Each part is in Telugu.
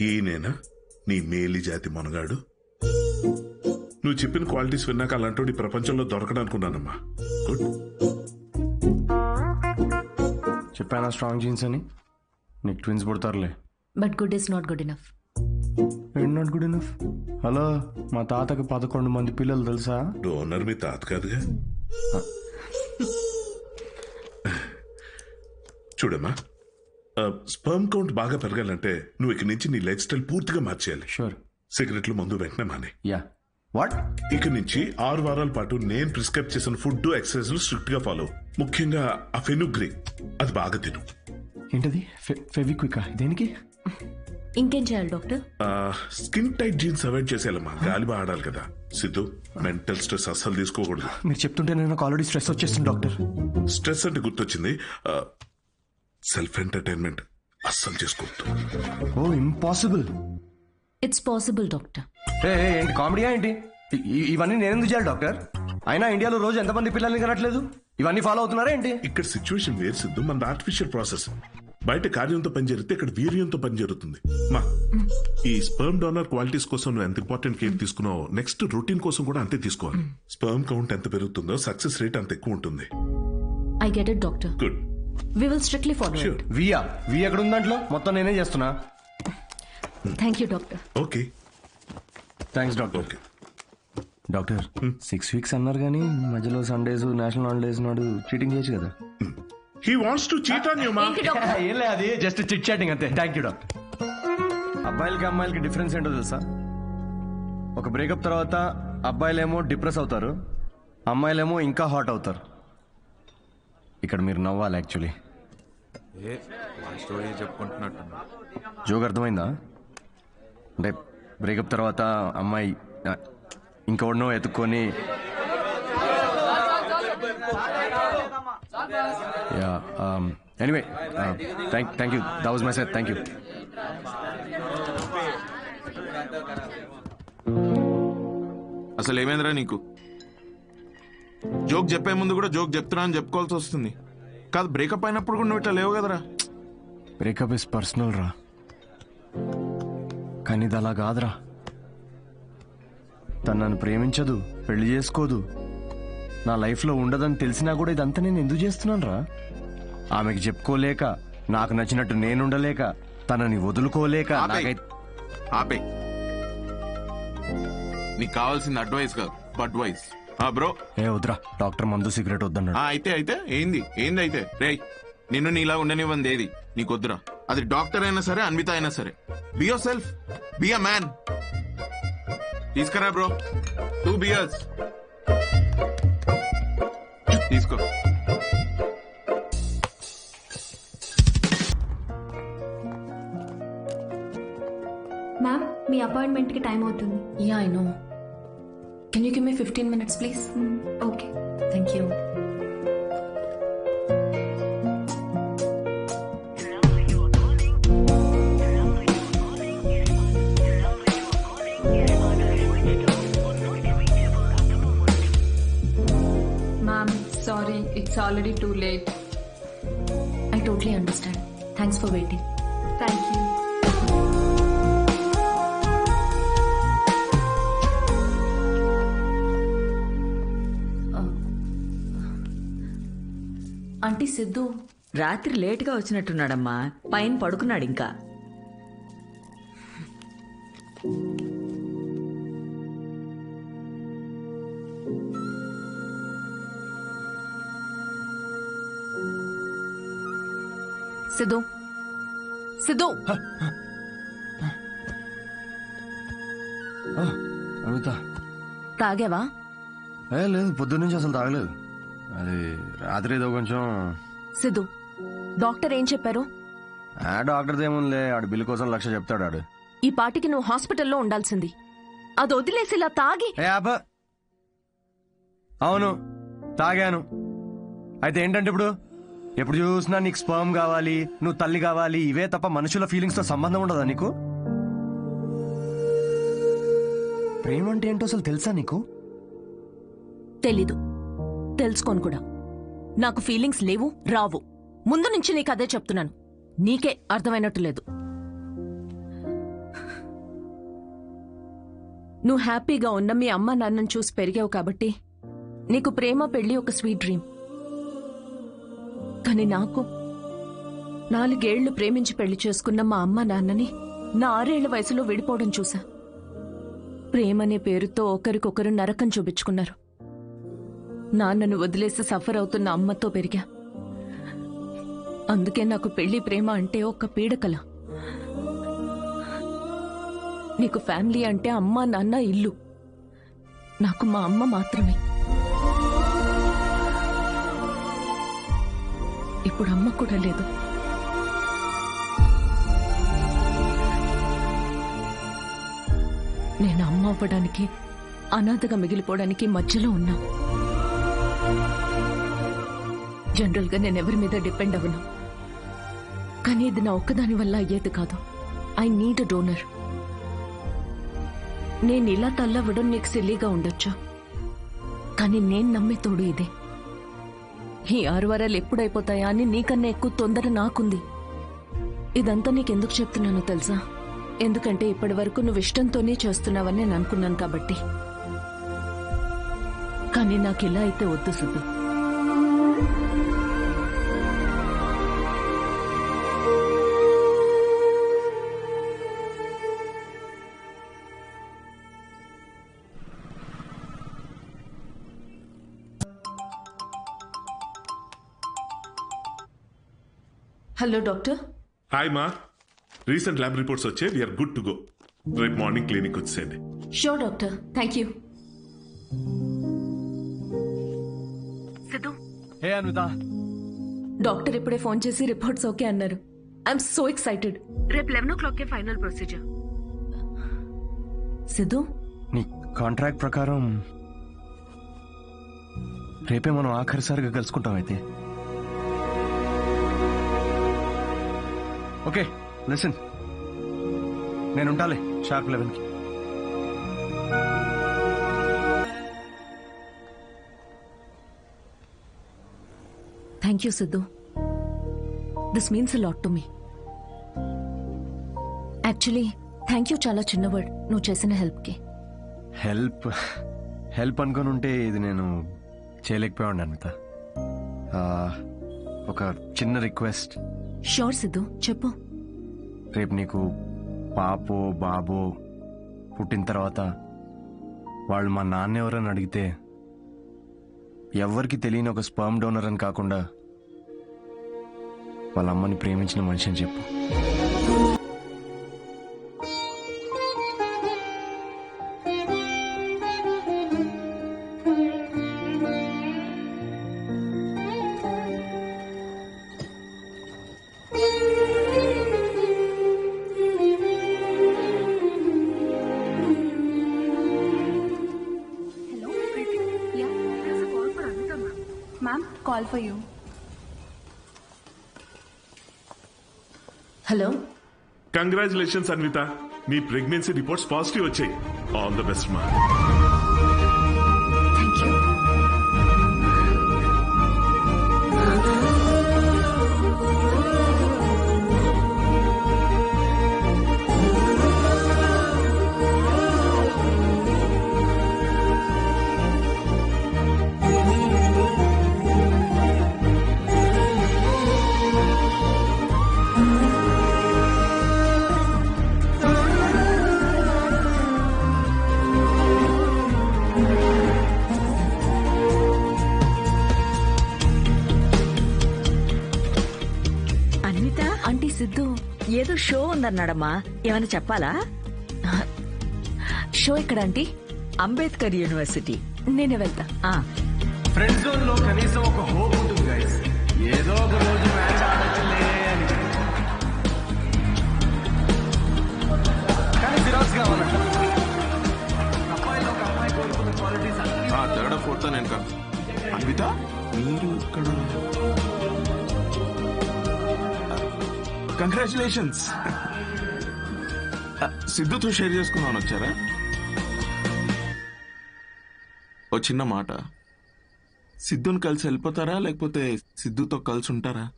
ఈయనేనా? నీ మేలి జాతి మనగాడు. నువ్వు చెప్పిన క్వాలిటీస్ విన్నాక అలాంటి ఈ ప్రపంచంలో దొరకడనుకున్నానమ్మా. గుడ్ చెప్పానా స్ట్రాంగ్ జీన్స్ అని? నీకు twins పుడతారులే. But good is not good enough ఏంటి నాట్ గుడ్ ఇనఫ్ హలో మా తాతకి పదకొండు మంది పిల్లలు తెలుసా? డోనర్ మీ తాత కాదుగా? చూడమ్మా. స్పర్మ్ కౌంట్ బాగా పెరగాలంటే నువ్వు ఇక్కడి నుంచి నీ లైఫ్ స్టైల్ పూర్తిగా మార్చేయాలి. షూర్ సిగరెట్లు మందు వెంటనే మానే. యా వాట్ ఇక నుంచి ఆరు వారాల పాటు నేను ప్రిస్క్రైబ్ చేసిన ఫుడ్ ఎక్సర్సైజ్ స్ట్రిక్ట్గా ఫాలో. ముఖ్యంగా ఆ ఫెనుగ్రీ. అది బాగా తిను. ఏంటది? ఫెవిక్విక్. దేనికి? ఇంకేం చేయాలి doctor? Skin tight jeans avoid చేసేయాలమ్మా. గాలి బాగా ఆడాలి కదా. సిద్ధు మెంటల్ స్ట్రెస్ అస్సలు తీసుకోకూడదు. మీరు చెప్తుంటే నేను ఆల్రెడీ స్ట్రెస్ వచ్చేస్తుంది డాక్టర్. స్ట్రెస్ అంటే గుర్తొచ్చింది. సెల్ఫ్ ఎంటర్టైన్మెంట్ అస్సలు చేసుకోవద్దు. Oh impossible. It's possible doctor ఏ ఏ, ఏంటి కామెడీయా ఏంటి? ఇ- ఇ- ఇవన్నీ నేను ఎందుకు చేయాలి డాక్టర్? అయినా ఇండియాలో రోజు ఎంతమంది పిల్లల్ని కనట్లేదు? ఇవన్నీ ఫాలో అవుతున్నారా ఏంటి? ఇక్కడ సిచ్యువేషన్ వేరు సిద్ధు మన ఆర్టిఫిషియల్ ప్రాసెస్. బయట కార్యంతో పని జరిగితే ఇక్కడ వీర్యంతో పని జరుగుతుంది. మా ఈ స్పర్మ్ డోనర్ క్వాలిటీస్ కోసం నువ్వు ఎంత ఇంపార్టెంట్ కేర్ తీసుకున్నావో నెక్స్ట్ రొటీన్ కోసం కూడా అంతే తీసుకోవాలి. స్పర్మ్ కౌంట్ ఎంత పెరుగుతుందో సక్సెస్ రేట్ అంత ఎక్కువ ఉంటుంది. I get it doctor good we will strictly follow Sure. వియా వి ఎక్కడ ఉంది దాంట్లో? మొత్తం నేనే చేస్తున్నా. Thank you doctor okay thanks doctor okay doctor six weeks అన్నారు కానీ మధ్యలో సండేస్ నేషనల్ హాలిడేస్ నాడు చీటింగ్ చేయొచ్చు కదా? He wants to cheat on you మా ఏం లేదు అది జస్ట్ చిట్ చాటింగ్ అంతే. థ్యాంక్ యూ డాక్టర్ అబ్బాయిలకి అమ్మాయిలకి డిఫరెన్స్ ఏంటో తెలుసా? ఒక బ్రేకప్ తర్వాత అబ్బాయిలేమో డిప్రెస్ అవుతారు అమ్మాయిలేమో ఇంకా హాట్ అవుతారు. ఇక్కడ మీరు నవ్వాలి యాక్చువల్లీ ఏ వాడి స్టోరీ చెప్పుకుంటున్నట్టు జోక్ అర్థమైందా? అంటే బ్రేకప్ తర్వాత అమ్మాయి ఇంకెవడనో ఎత్తుక్కొని yeah anyway thank thank you that was my set thank you అసలు ఏమైందిరా నీకు? జోక్ చెప్పే ముందు కూడా జోక్ చెప్తున్నా అని చెప్పుకోవాల్సి వస్తుంది. కాదు బ్రేకప్ అయినప్పుడు కూడా నువ్వు ఇట్లా లేవు కదరా. బ్రేకప్ ఇస్ పర్సనల్ రా. కానీ ఇది అలా కాదురా. తను నన్ను ప్రేమించదు పెళ్ళి చేసుకోదు. నా లైఫ్లో ఉండదని తెలిసినా కూడా ఇదంతా నేను ఎందుకు చేస్తున్నాను రా ఆమెకి చెప్పుకోలేక నాకు నచ్చినట్టు నేనుండలేక తనని వదులుకోలేక ఆపే. నీకు కావాల్సింది అడ్వైస్ కాదు అడ్వైస్ ఆ బ్రో. ఏ వద్దురా. డాక్టర్ మందు సిగరెట్ వద్దన్నాడు. ఆ అయితే అయితే. ఏంది? ఏంది అయితే? రే నిన్ను నీలా ఉండనివ్వంది ఏది? నీకొద్దురా. అది డాక్టర్ అయినా సరే అన్విత అయినా సరే. Be yourself be a man తీసుకురా బ్రో. టూ బియర్స్ తీసుకో. మ్యామ్ మీ అపాయింట్మెంట్కి టైం అవుతుంది. Yeah I know Can you give me 15 minutes, please? Mm, okay. Thank you. Ma'am, sorry, it's already too late. I totally understand. Thanks for waiting. Thank you. Aunty Siddhu రాత్రి లేటుగా వచ్చినట్టున్నాడమ్మా. పైన పడుకున్నాడు ఇంకా సిద్ధు. సిద్ధు తాగావా? ఏ లేదు పొద్దున్న నుంచి అసలు తాగలేదు. అది రాత్రి ఏదో కొంచెం సిద్ధు డాక్టర్ ఏం చెప్పారు? ఆ డాక్టర్ ఏముందిలే ఆడు బిల్లు కోసం లక్ష చెప్తాడు ఆడు. ఈ పాటికి నువ్వు హాస్పిటల్లో ఉండాల్సింది. అది వదిలేసి ఇలా తాగి. ఏ అబ్బ అవును తాగాను. అయితే ఏంటంటే ఇప్పుడు? ఎప్పుడు చూసినా నీకు స్పర్మ్ కావాలి నువ్వు తల్లి కావాలి ఇవే తప్ప మనుషుల ఫీలింగ్స్తో సంబంధం ఉండదా నీకు? ప్రేమ అంటే ఏంటో అసలు తెలుసా నీకు? తెలీదు. తెలుసుకోను కూడా. నాకు ఫీలింగ్స్ లేవు రావు. ముందు నుంచి నీకు అదే చెప్తున్నాను. నీకే అర్థమైనట్టు లేదు. నువ్వు హ్యాపీగా ఉన్న మీ అమ్మ నాన్నని చూసి పెరిగావు కాబట్టి నీకు ప్రేమ పెళ్ళి ఒక స్వీట్ డ్రీమ్ కానీ నాకు నాలుగేళ్ళు ప్రేమించి పెళ్ళి చేసుకున్న మా అమ్మ నాన్నని నా ఆరేళ్ళ వయసులో విడిపోవడం చూశా. ప్రేమనే పేరుతో ఒకరికొకరు నరకం చూపించుకున్నారు. నాన్నను వదిలేసి సఫర్ అవుతున్న అమ్మతో పెరిగా. అందుకే నాకు పెళ్ళి ప్రేమ అంటే ఒక పీడకల నీకు ఫ్యామిలీ అంటే అమ్మ నాన్న ఇల్లు. నాకు మా అమ్మ మాత్రమే. ఇప్పుడు అమ్మ కూడా లేదు. నేను అమ్మ అవ్వడానికి అనాథగా మిగిలిపోవడానికి మధ్యలో ఉన్నా. జనరల్గా నేను ఎవరి మీద డిపెండ్ అవ్వను. కానీ ఇది నా ఒక్కదాని వల్ల అయ్యేది కాదు. I need donor. నేను ఇలా తల్లవ్వడం నీకు సిల్లీగా ఉండొచ్చు. కానీ నేను నమ్మే తోడు ఇదే. ఈ ఆరు వారాలు ఎప్పుడైపోతాయా అని నీకన్నా ఎక్కువ తొందర నాకుంది. ఇదంతా నీకెందుకు చెప్తున్నానో తెలుసా? ఎందుకంటే ఇప్పటి వరకు నువ్వు ఇష్టంతోనే చేస్తున్నావని నేను అనుకున్నాను కాబట్టి. కానీ నాకు ఇలా అయితే వద్దు సిద్ధు హలో డాక్టర్ హాయ్ మా రీసెంట్ ల్యాబ్ రిపోర్ట్స్ వచ్చే వీఆర్ గుడ్ టు గో రేపు మార్నింగ్ క్లినిక్ వచ్చేయండి. Sure doctor thank you Siddhu. Hey Anvitha doctor ఇప్పుడే ఫోన్ చేసి రిపోర్ట్స్ ఓకే అన్నారు. ఐఎమ్ సో ఎక్సైటెడ్ రేపు eleven o'clock final procedure Siddhu? నీ కాంట్రాక్ట్ ప్రకారం రేపే మనం ఆఖరిసారిగా కలుసుకుంటాం అయితే. ఓకే లిసన్ నేను ఉంటాలే షార్ప్ లెవెన్కి thank you Siddhu this means a lot to me actually thank you చాలా చిన్న వర్డ్ నువ్వు చేసిన హెల్ప్కి హెల్ప్ హెల్ప్ అనుకొని ఉంటే ఇది నేను చేయలేకపోయాడు అన్విత. ఆ, ఒక చిన్న రిక్వెస్ట్. షూర్ సిద్ధు చెప్పు. రేపు నీకు పాపో బాబో పుట్టిన తర్వాత వాళ్ళు మా నాన్న ఎవరని అడిగితే ఎవ్వరికి తెలియని ఒక స్పర్మ్ డోనర్ అని కాకుండా వాళ్ళ అమ్మని ప్రేమించిన మనిషి అని చెప్పు. Call for you hello congratulations Anvitha me pregnancy reports positive వచ్చాయి. ఆల్ ద బెస్ట్ మా షో ఉందన్నాడమ్మా ఏమైనా చెప్పాలా? షో ఎక్కడ ఆంటీ? అంబేద్కర్ యూనివర్సిటీ. నేనే వెళ్తా. ఆ. ఫ్రెండ్ జోన్లో కనీసం ఒక హోప్ ఉంటుంది గైస్ ఏదో ఒక రోజు మ్యాచ్ ఆడచ్చులే అని. కానీ జిరాక్స్ కావాలంట అమ్మాయిలో ఒక అమ్మాయి కోరుకున్న క్వాలిటీస్ అన్ని ఆ థర్డ్ ఫోర్త్ నేను కాదు అన్విత? మీరు ఇక్కడ కంగ్రాచులేషన్స్ సిద్ధుతో షేర్ చేసుకుందామని వచ్చారా? ఓ చిన్న మాట. సిద్ధుని కలిసి వెళ్ళిపోతారా? లేకపోతే సిద్ధుతో కలిసి ఉంటారా?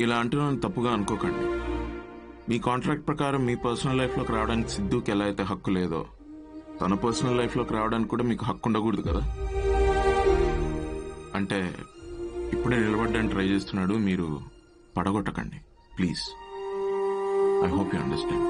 ఇలా అంటున్నాను తప్పుగా అనుకోకండి. మీ కాంట్రాక్ట్ ప్రకారం మీ పర్సనల్ లైఫ్లోకి రావడానికి సిద్ధుకి ఎలా అయితే హక్కు లేదో తన పర్సనల్ లైఫ్లోకి రావడానికి కూడా మీకు హక్కు ఉండకూడదు కదా? అంటే ఇప్పుడే నిలబడ్డానికి ట్రై చేస్తున్నాడు మీరు పడగొట్టకండి. Please. I hope you understand